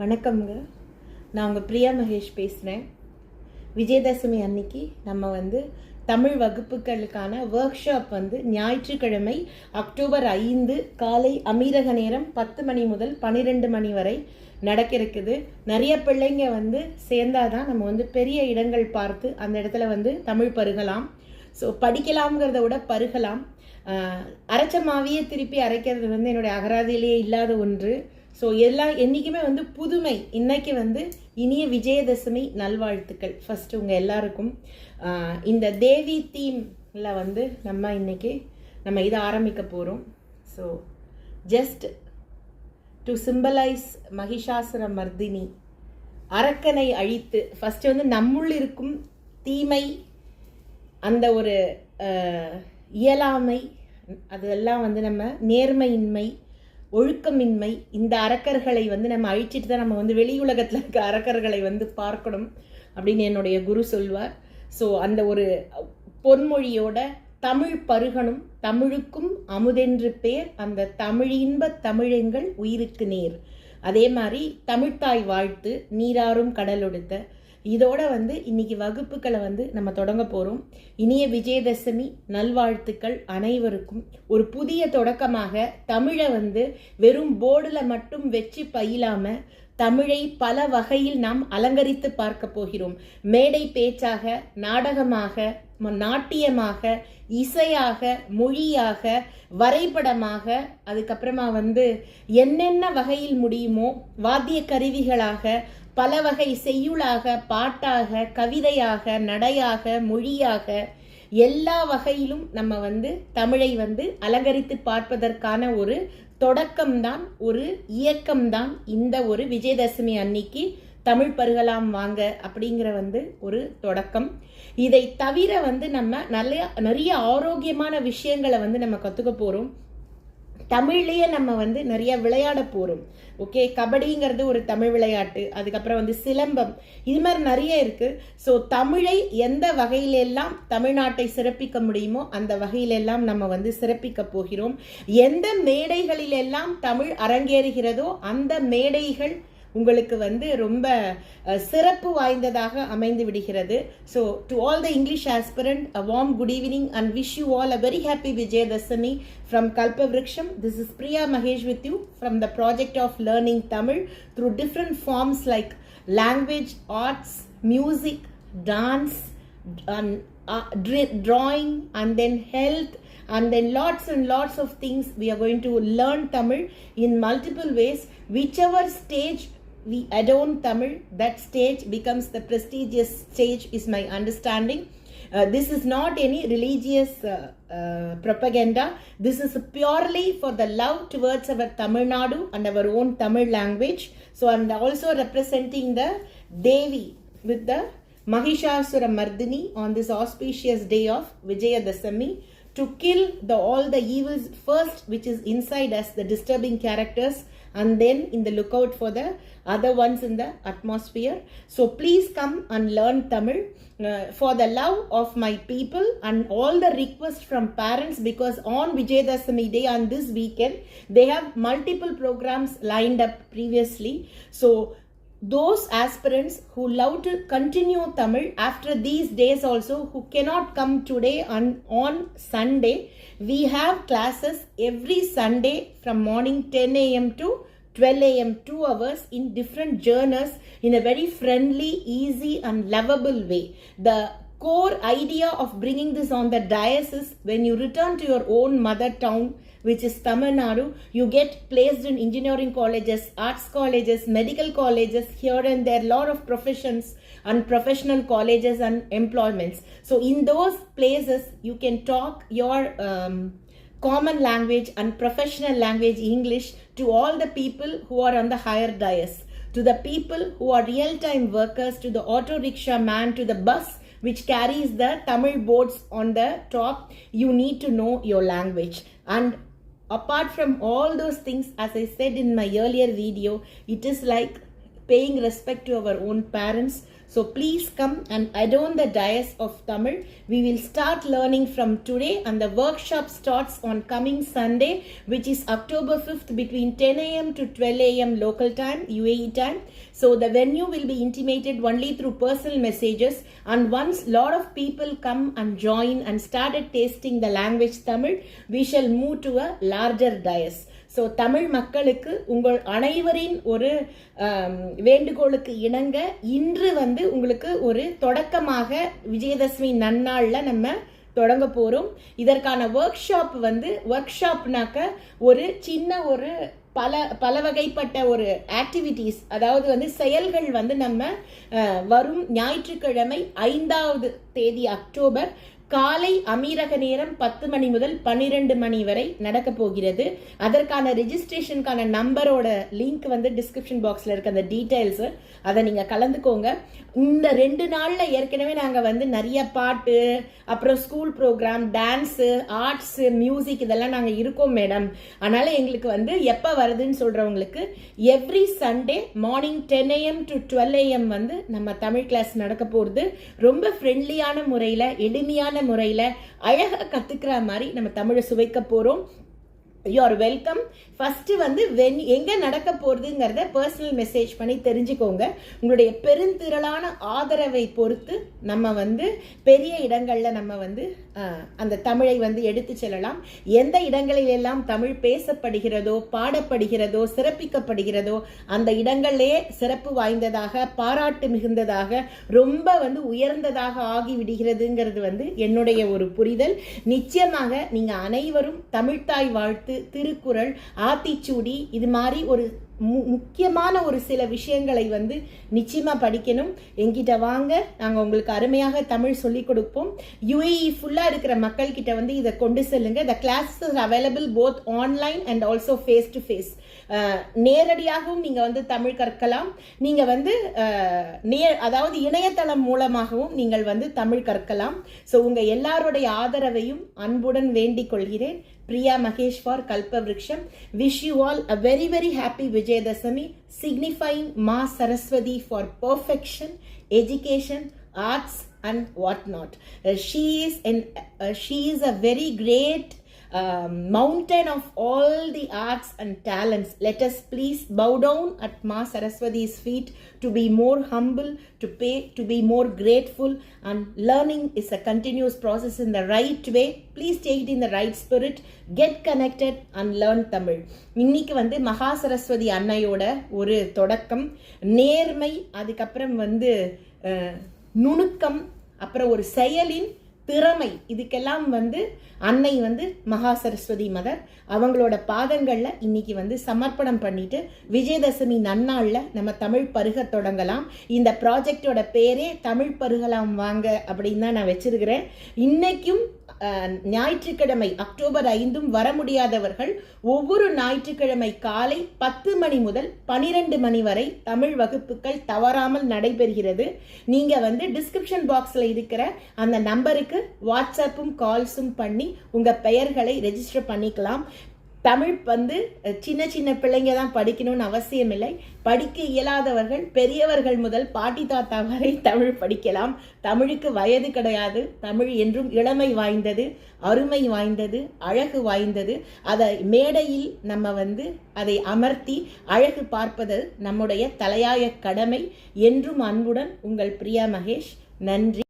வணக்கம்ங்க. நான் உங்கள் பிரியா மகேஷ் பேசுகிறேன் விஜயதசமி அன்னைக்கு நம்ம வந்து தமிழ் வகுப்புகளுக்கான ஒர்க் ஷாப் வந்து ஞாயிற்றுக்கிழமை அக்டோபர் ஐந்து காலை அமீரக நேரம் பத்து மணி முதல் பன்னிரெண்டு மணி வரை நடக்க இருக்குது நிறைய பிள்ளைங்க வந்து சேர்ந்தாதான் நம்ம வந்து பெரிய இடங்கள் பார்த்து அந்த இடத்துல வந்து தமிழ் பருகலாம். ஸோ படிக்கலாம்ங்கிறத விட பருகலாம். அரைச்ச மாவியே திருப்பி அரைக்கிறது வந்து என்னுடைய அகராதியிலேயே இல்லாத ஒன்று. ஸோ எல்லா என்றைக்குமே வந்து புதுமை. இன்னைக்கு வந்து இனிய விஜயதசமி நல்வாழ்த்துக்கள். ஃபஸ்ட்டு உங்கள் எல்லாருக்கும். இந்த தேவி தீமில் வந்து நம்ம இன்றைக்கி நம்ம இதை ஆரம்பிக்க போகிறோம் so just to symbolise Mahishasura Mardini அரக்கனை அழித்து ஃபஸ்ட்டு வந்து நம்முள் இருக்கும் தீமை அந்த ஒரு இயலாமை அதெல்லாம் வந்து நம்ம நேர்மையின்மை ஒழுக்கமின்மை இந்த அரக்கர்களை வந்து நம்ம அழிச்சிட்டு தான் நம்ம வந்து வெளி உலகத்தில் இருக்க அரக்கர்களை வந்து பார்க்கணும் அப்படின்னு என்னுடைய குரு சொல்வார். ஸோ அந்த ஒரு பொன்மொழியோட தமிழ் பருகணும் தமிழுக்கும் அமுதென்று பேர் அந்த தமிழின்ப தமிழெங்கள் உயிருக்கு நேர். அதே மாதிரி தமிழ்த்தாய் வாழ்த்து நீராறும் கடலொடுத்த இதோட வந்து இன்னைக்கு வகுப்புகளை வந்து நம்ம தொடங்க போகிறோம் இனிய விஜயதசமி நல்வாழ்த்துக்கள் அனைவருக்கும். ஒரு புதிய தொடக்கமாக தமிழை வந்து வெறும் போர்டில் மட்டும் வச்சு பயிலாம தமிழை பல வகையில் நாம் அலங்கரித்து பார்க்க போகிறோம். மேடை பேச்சாக நாடகமாக நாட்டியமாக இசையாக மொழியாக வரைபடமாக அதுக்கப்புறமா வந்து என்னென்ன வகையில் முடியுமோ வாத்திய கருவிகளாக பல வகை செய்யுளாக பாட்டாக கவிதையாக நடையாக மொழியாக எல்லா வகையிலும் நம்ம வந்து தமிழை வந்து அலங்கரித்து பார்ப்பதற்கான ஒரு தொடக்கம்தான் ஒரு இயக்கம்தான் இந்த ஒரு விஜயதசமி அன்னைக்கு தமிழ் பருகலாம் வாங்க அப்படிங்கிற வந்து ஒரு தொடக்கம். இதை தவிர வந்து நம்ம நல்ல நிறைய ஆரோக்கியமான விஷயங்களை வந்து நம்ம கற்றுக்க போகிறோம் தமிழ்லேயே நம்ம வந்து நிறைய விளையாட போகிறோம் ஓகே கபடிங்கிறது ஒரு தமிழ் விளையாட்டு அதுக்கப்புறம் வந்து சிலம்பம் இது மாதிரி நிறைய இருக்குது ஸோ தமிழை எந்த வகையிலெல்லாம் தமிழ்நாட்டை சிறப்பிக்க முடியுமோ அந்த வகையிலெல்லாம் நம்ம வந்து சிறப்பிக்க போகிறோம். எந்த மேடைகளிலெல்லாம் தமிழ் அரங்கேறுகிறதோ அந்த மேடைகள் உங்களுக்கு வந்து ரொம்ப சிறப்பு வாய்ந்ததாக அமைந்து விடுகிறது. So to all the English aspirant a warm good evening and wish you all a very happy Vijayadashami from Kalpavriksham this is Priya Mahesh with you from the project of learning Tamil through different forms like language arts music dance and uh, dra- drawing and then health and then lots and lots of things. We are going to learn tamil in multiple ways. Whichever stage we adorn tamil that stage becomes the prestigious stage is my understanding uh, this is not any religious uh, uh, propaganda. This is purely for the love towards our Tamil Nadu and our own Tamil language. So I'm also representing the Devi with the Mahishasura Mardini on this auspicious day of Vijayadasami to kill the all the evils first which is inside us the disturbing characters and then in the lookout for the other ones in the atmosphere. So please come and learn tamil uh, for the love of my people and all the requests from parents because on vijayadasami day on this weekend they have multiple programs lined up previously. So those aspirants who love to continue Tamil after these days also who cannot come today on, on Sunday, we have classes every Sunday from morning 10 a.m. to 12 a.m. two hours in different journals in a very friendly, easy, and lovable way. The core idea of bringing this on the diocese when you return to your own mother town which is Tamil Nadu, you get placed in engineering colleges, arts colleges, medical colleges, here and there, lot of professions and professional colleges and employments. So in those places, you can talk your um, common language and professional language English to all the people who are on the higher dais, to the people who are real-time workers, to the auto rickshaw man, to the bus which carries the Tamil boards on the top. You need to know your language and apart from all those things as i said in my earlier video it is like paying respect to our own parents. So please come and adorn the dais of Tamil. We will start learning from today, and the workshop starts on coming Sunday, which is October 5th between 10 a.m. to 12 a.m. local time, UAE time. So the venue will be intimated only through personal messages. And once lot of people come and join and started tasting the language Tamil, we shall move to a larger dais. So Tamil மக்களுக்கு உங்கள் அனைவரின் ஒரு வேண்டுகோளுக்கு இணங்க இன்று வந்து உங்களுக்கு ஒரு தொடக்கமாக விஜயதசமி நன்னாளில் நம்ம தொடங்க போகிறோம் இதற்கான ஒர்க் ஷாப் வந்து ஒர்க் ஷாப்னாக்க ஒரு சின்ன ஒரு பல பல வகைப்பட்ட ஒரு ஆக்டிவிட்டீஸ் அதாவது வந்து செயல்கள் வந்து நம்ம வரும் ஞாயிற்றுக்கிழமை ஐந்தாவது தேதி அக்டோபர். காலை அமீரக நேரம் பத்து மணி முதல் பன்னிரெண்டு மணி வரை நடக்க போகிறது. அதற்கான ரெஜிஸ்ட்ரேஷனுக்கான நம்பரோட லிங்க் வந்து டிஸ்கிரிப்ஷன் பாக்ஸில் இருக்க. அந்த டீட்டெயில்ஸு அதை நீங்கள் கலந்துக்கோங்க. இந்த ரெண்டு நாளில் ஏற்கனவே நாங்கள் வந்து நிறைய பாட்டு அப்புறம் school programme dance arts music இதெல்லாம் நாங்கள் இருக்கோம் மேடம் அதனால் எங்களுக்கு வந்து எப்போ வருதுன்னு சொல்கிறவங்களுக்கு every Sunday morning ten AM to twelve AM வந்து நம்ம தமிழ் கிளாஸ் நடக்க போகிறது ரொம்ப ஃப்ரெண்ட்லி ஈஸியான முறையில் எளிமையான முறையில் அழகாக கற்றுக்கிற மாதிரி நம்ம தமிழை சுவைக்க போகிறோம் யூ ஆர் வெல்கம் ஃபஸ்ட்டு வந்து வென் எங்கே நடக்க போகிறதுங்கிறத பர்சனல் மெசேஜ் பண்ணி தெரிஞ்சுக்கோங்க. உங்களுடைய பெருந்திரளான ஆதரவை பொறுத்து நம்ம வந்து பெரிய இடங்களில் நம்ம வந்து அந்த தமிழை வந்து எடுத்து செல்லலாம். எந்த இடங்களில் எல்லாம் தமிழ் பேசப்படுகிறதோ பாடப்படுகிறதோ சிறப்பிக்கப்படுகிறதோ அந்த இடங்களிலே சிறப்பு வாய்ந்ததாக பாராட்டு மிகுந்ததாக ரொம்ப வந்து உயர்ந்ததாக ஆகிவிடுகிறதுங்கிறது வந்து என்னுடைய ஒரு புரிதல். நிச்சயமாக நீங்கள் அனைவரும் தமிழ்த்தாய் வாழ்த்து திருக்குறள் ஆத்திச்சூடி இது மாதிரி ஒரு மு- முக்கியமான ஒரு சில விஷயங்களை வந்து நிச்சயமாக படிக்கணும். என்கிட்ட வாங்க நாங்கள் உங்களுக்கு அருமையாக தமிழ் சொல்லிக் கொடுப்போம். யுஏஇ ஃபுல்லாக இருக்கிற மக்கள்கிட்ட வந்து இதை கொண்டு செல்லுங்க. The class available both online and also face to face நேரடியாகவும் நீங்கள் வந்து தமிழ் கற்கலாம். நீங்கள் வந்து நே அதாவது இணையதளம் மூலமாகவும் நீங்கள் வந்து தமிழ் கற்கலாம். ஸோ உங்கள் எல்லாருடைய ஆதரவையும் அன்புடன் வேண்டிக் கொள்கிறேன். Priya Mahesh for Kalpa Vriksham. Wish you all a very, very happy Vijayadasami, signifying Ma Saraswati for perfection, education, arts, and whatnot. Uh, she is an uh, she is a very great mountain of all the arts and talents let us please bow down at Maa Saraswati's feet to be more humble to pay to be more grateful and learning is a continuous process in the right way please take in the right spirit get connected and learn Tamil இன்னைக்கு வந்து மகா சரஸ்வதி அன்னையோட ஒரு தொடக்கம் நேர்மை அதுக்கப்புறம் வந்து நுணுக்கம் அப்புறம் ஒரு செயலின் திறமை. இதுக்கெல்லாம் வந்து அன்னை வந்து மகா சரஸ்வதி மதர். அவங்களோட பாதங்களில் இன்னைக்கு வந்து சமர்ப்பணம் பண்ணிட்டு விஜயதசமி நன்னாளில் நம்ம தமிழ் பருக தொடங்கலாம். இந்த ப்ராஜெக்டோட பேரே தமிழ் பருகலாம் வாங்க அப்படின்னு தான் நான் வச்சிருக்கிறேன். இன்னைக்கும் ஞாயிற்றுக்கிழமை அக்டோபர் ஐந்தும் வர முடியாதவர்கள் ஒவ்வொரு ஞாயிற்றுக்கிழமை காலை பத்து மணி முதல் பனிரெண்டு மணி வரை தமிழ் வகுப்புகள் தவறாமல் நடைபெறுகிறது. நீங்கள் வந்து டிஸ்கிரிப்ஷன் பாக்ஸில் இருக்கிற அந்த நம்பருக்கு வாட்ஸ்அப்பும் கால்ஸும் பண்ணி உங்கள் பெயர்களை ரெஜிஸ்டர் பண்ணிக்கலாம். தமிழ் வந்து சின்ன சின்ன பிள்ளைங்க தான் படிக்கணும்னு அவசியம் இல்லை. படிக்க இயலாதவர்கள் பெரியவர்கள் முதல் பாட்டி தாத்தா வரை தமிழ் படிக்கலாம். தமிழுக்கு வயது கிடையாது. தமிழ் என்றும் இளமை வாய்ந்தது அருமை வாய்ந்தது அழகு வாய்ந்தது. அதை மேடையில் நம்ம வந்து அதை அமர்த்தி அழகு பார்ப்பது நம்முடைய தலையாய கடமை. என்றும் அன்புடன் உங்கள் பிரியா மகேஷ். நன்றி.